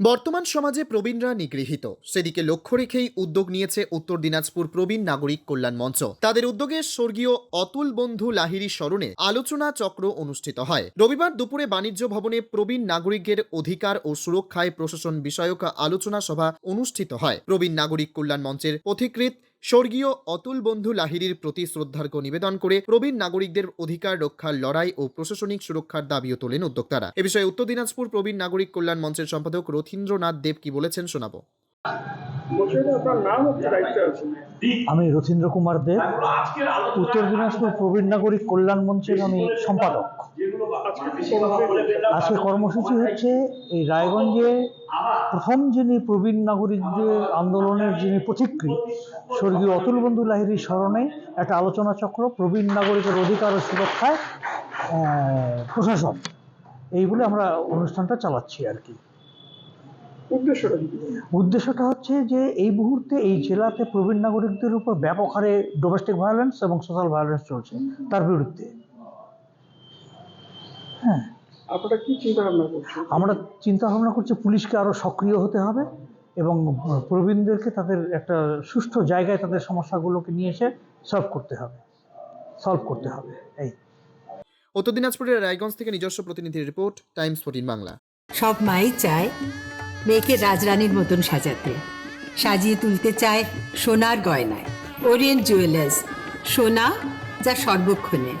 বর্তমান সমাজে প্রবীণরা নিগৃহীত। সেদিকে লক্ষ্য রেখেই উদ্যোগ নিয়েছে উত্তর দিনাজপুর প্রবীণ নাগরিক কল্যাণ মঞ্চ। তাদের উদ্যোগে স্বর্গীয় অতুল বন্ধু লাহিড়ী স্মরণে আলোচনা চক্র অনুষ্ঠিত হয়। রবিবার দুপুরে বাণিজ্য ভবনে প্রবীণ নাগরিকের অধিকার ও সুরক্ষায় প্রশাসন বিষয়ক আলোচনা সভা অনুষ্ঠিত হয়। প্রবীণ নাগরিক কল্যাণ মঞ্চের পথিকৃত স্বর্গীয় অতুল বন্ধু লাহিড়ীর প্রতি শ্রদ্ধার্ঘ নিবেদন করে প্রবীণ নাগরিকদের অধিকার রক্ষার লড়াই ও প্রশাসনিক সুরক্ষার দাবিও তোলেন উদ্যোক্তারা। এ বিষয়ে উত্তর দিনাজপুর প্রবীণ নাগরিক কল্যাণ মঞ্চের সম্পাদক রথীন্দ্রনাথ দেব কি বলেছেন শোনাবো। আমি রথীন্দ্র কুমার দেব, উত্তর দিনাজপুর প্রবীণ নাগরিক কল্যাণ মঞ্চের আমি সম্পাদক। আজকে কর্মসূচি? হচ্ছে এই রায়গঞ্জে প্রথম যিনি প্রবীণ নাগরিকদের আন্দোলনের যিনি পথিকৃৎ স্বর্গীয় অতুল বন্ধু লাহিড়ী স্মরণে একটা আলোচনা চক্র প্রবীণ নাগরিকের অধিকার ও সুরক্ষায় প্রশাসন। এই বলে আমরা অনুষ্ঠানটা চালাচ্ছি আর কি। উদ্দেশ্যটা কি? উদ্দেশ্যটা হচ্ছে যে এই মুহূর্তে এই জেলাতে প্রবীণ নাগরিকদের উপর ব্যাপক হারে ডোমেস্টিক ভায়োলেন্স এবং সোশ্যাল ভায়োলেন্স চলছে তার বিরুদ্ধে। হ্যাঁ। আপনারা কি চিন্তা ভাবনা করছেন? আমরা চিন্তা ভাবনা করছি পুলিশকে আরও সক্রিয় হতে হবে এবং প্রবীণদেরকে তাদের একটা সুষ্ঠু জায়গায় তাদের সমস্যাগুলোকে নিয়ে এসে সলভ করতে হবে। সলভ করতে হবে এই। উত্তর দিনাজপুরের রায়গঞ্জ থেকে নিজস্ব প্রতিনিধির রিপোর্ট টাইমস ফোর্টিন বাংলা। সব মাই চায় মেয়েকে রাজরানীর মতন সাজাতে। সাজিয়ে তুলতে চায় সোনার গয়নায়। ওরিয়েন্ট জুয়েলার্স সোনা যা সর্বক্ষণের।